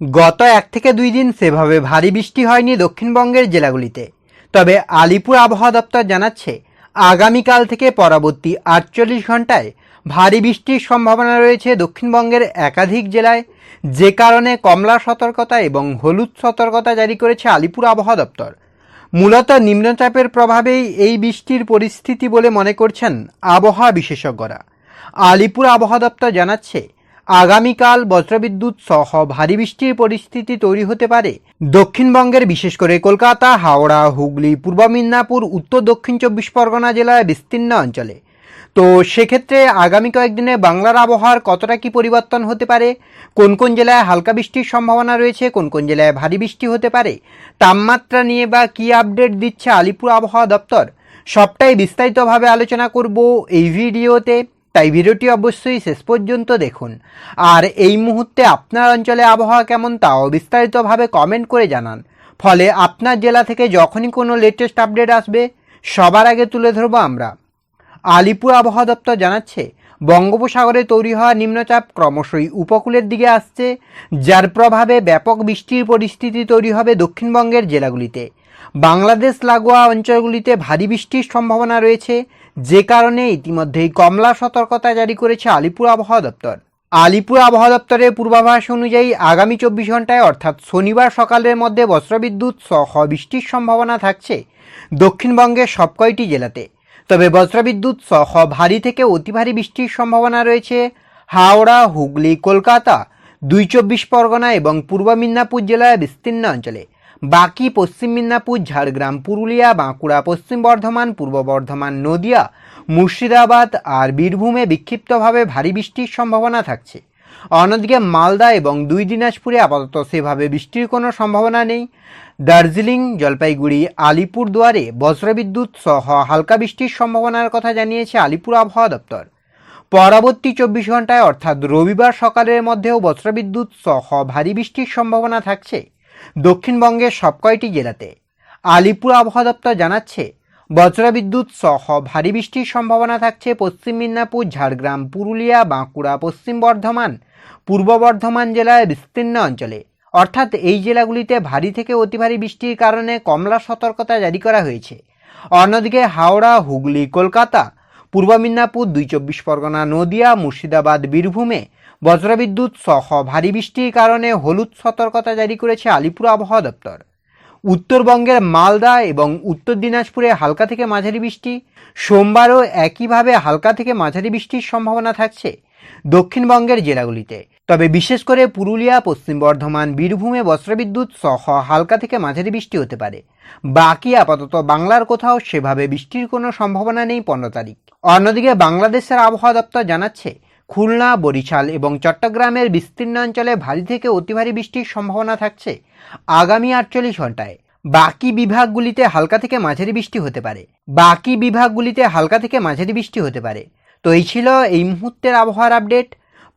গত এক থেকে দুই দিন সেভাবে ভারী বৃষ্টি হয়নি দক্ষিণবঙ্গের জেলাগুলিতে। তবে আলিপুর আবহাওয়া দপ্তর জানাচ্ছে, আগামীকাল থেকে পরবর্তী আটচল্লিশ ঘন্টায় ভারী বৃষ্টির সম্ভাবনা রয়েছে দক্ষিণবঙ্গের একাধিক জেলায়, যে কারণে কমলা সতর্কতা এবং হলুদ সতর্কতা জারি করেছে আলিপুর আবহাওয়া দপ্তর। মূলত নিম্নচাপের প্রভাবেই এই বৃষ্টির পরিস্থিতি বলে মনে করছেন আবহাওয়া বিশেষজ্ঞরা। আলিপুর আবহাওয়া দপ্তর জানাচ্ছে আগামীকাল বজ্রবিদ্যুৎ সহ ভারী বৃষ্টির পরিস্থিতি তৈরি হতে পারে। দক্ষিণবঙ্গের, বিশেষ করে কলকাতা, হাওড়া, হুগলি, পূর্ব মিদনাপুর, উত্তর দক্ষিণ চব্বিশ পরগনা জেলায় বিস্তীর্ণ অঞ্চলে। তো সেক্ষেত্রে আগামী কয়েকদিনে বাংলার আবহাওয়ার কতটা কি পরিবর্তন হতে পারে? কোন কোন জেলায় হালকা বৃষ্টির সম্ভাবনা রয়েছে? কোন কোন জেলায় ভারী বৃষ্টি হতে পারে? তাপমাত্রা নিয়ে বা কি আপডেট দিচ্ছে আলিপুর আবহাওয়া দপ্তর? সবটাই বিস্তারিতভাবে আলোচনা করব এই ভিডিওতে। তাই ভিডিওটি অবশ্যই শেষ পর্যন্ত দেখুন। আর এই মুহূর্তে আপনার অঞ্চলে আবহাওয়া কেমন তাও বিস্তারিতভাবে কমেন্ট করে জানান। ফলে আপনার জেলা থেকে যখনই কোনো লেটেস্ট আপডেট আসবে, সবার আগে তুলে ধরবো আমরা। আলিপুর আবহাওয়া দপ্তর জানাচ্ছে, বঙ্গোপসাগরে তৈরি হওয়া নিম্নচাপ ক্রমশই উপকূলের দিকে আসছে, যার প্রভাবে ব্যাপক বৃষ্টির পরিস্থিতি তৈরি হবে দক্ষিণবঙ্গের জেলাগুলিতে। বাংলাদেশ, লাগোয়া অঞ্চলগুলিতে ভারী বৃষ্টির সম্ভাবনা রয়েছে যে কারণে ইতিমধ্যেই কমলা সতর্কতা জারি করেছে আলিপুর আবহাওয়া দপ্তর। আলিপুর আবহাওয়া দপ্তরের পূর্বাভাস অনুযায়ী আগামী চব্বিশ ঘন্টায় অর্থাৎ শনিবার সকালের মধ্যে বজ্রবিদ্যুৎ সহ বৃষ্টির সম্ভাবনা থাকছে দক্ষিণবঙ্গের সবকয়টি জেলাতে। তবে বজ্রবিদ্যুৎ সহ ভারী থেকে অতি ভারী বৃষ্টির সম্ভাবনা রয়েছে হাওড়া, হুগলি, কলকাতা, দুই চব্বিশ পরগনা এবং পূর্ব মিদনাপুর জেলার বিস্তীর্ণ অঞ্চলে। বাকি পশ্চিম মিদনাপুর, ঝাড়গ্রাম, পুরুলিয়া, বাঁকুড়া, পশ্চিম বর্ধমান, পূর্ব বর্ধমান, নদিয়া, মুর্শিদাবাদ আর বীরভূমে বিক্ষিপ্তভাবে ভারী বৃষ্টির সম্ভাবনা থাকছে। অন্যদিকে মালদা এবং দুই দিনাজপুরে আপাতত সেভাবে বৃষ্টির কোনো সম্ভাবনা নেই। দার্জিলিং, জলপাইগুড়ি, আলিপুরদুয়ারে বজ্রবিদ্যুৎ সহ হালকা বৃষ্টির সম্ভাবনার কথা জানিয়েছে আলিপুর আবহাওয়া দপ্তর। পরবর্তী চব্বিশ ঘন্টায় অর্থাৎ রবিবার সকালের মধ্যেও বজ্রবিদ্যুৎ সহ ভারী বৃষ্টির সম্ভাবনা থাকছে। দক্ষিণবঙ্গের সবকয়টি জেলাতে আলিপুর আবহাওয়া দপ্তর জানাচ্ছে বজ্রবিদ্যুৎ সহ ভারী বৃষ্টির সম্ভাবনা থাকছে পশ্চিম মিদনাপুর, ঝাড়গ্রাম, পুরুলিয়া, বাঁকুড়া, পশ্চিম বর্ধমান, পূর্ব বর্ধমান জেলার বিস্তীর্ণ অঞ্চলে। অর্থাৎ এই জেলাগুলিতে ভারী থেকে অতি ভারী বৃষ্টির কারণে কমলা সতর্কতা জারি করা হয়েছে। অন্যদিকে হাওড়া, হুগলি, কলকাতা পূর্ব মিদনাপুর, দুই চব্বিশ পরগনা, নদিয়া, মুর্শিদাবাদ, বীরভূমে বজ্রবিদ্যুৎ সহ ভারী বৃষ্টির কারণে হলুদ সতর্কতা জারি করেছে আলিপুর আবহাওয়া দপ্তর। উত্তরবঙ্গের মালদা এবং উত্তর দিনাজপুরে হালকা থেকে মাঝারি বৃষ্টি, সোমবারও একইভাবে হালকা থেকে মাঝারি বৃষ্টির সম্ভাবনা থাকছে দক্ষিণবঙ্গের জেলাগুলিতে। তবে বিশেষ করে পুরুলিয়া, পশ্চিম বর্ধমান, বীরভূমে বস্ত্রবিদ্যুৎ সহ হালকা থেকে মাঝারি বৃষ্টি হতে পারে। বাকি আপাতত বাংলার কোথাও সেভাবে বৃষ্টির কোনো সম্ভাবনা নেই পনেরো তারিখ। অন্যদিকে বাংলাদেশের আবহাওয়া দপ্তর জানাচ্ছে, খুলনা, বরিশাল এবং চট্টগ্রামের বিস্তীর্ণ অঞ্চলে ভারী থেকে অতি ভারী বৃষ্টির সম্ভাবনা থাকছে আগামী আটচল্লিশ ঘন্টায় বাকি বিভাগগুলিতে হালকা থেকে মাঝারি বৃষ্টি হতে পারে। বাকি বিভাগগুলিতে হালকা থেকে মাঝারি বৃষ্টি হতে পারে। তো এই ছিল এই মুহূর্তের আবহাওয়ার আপডেট।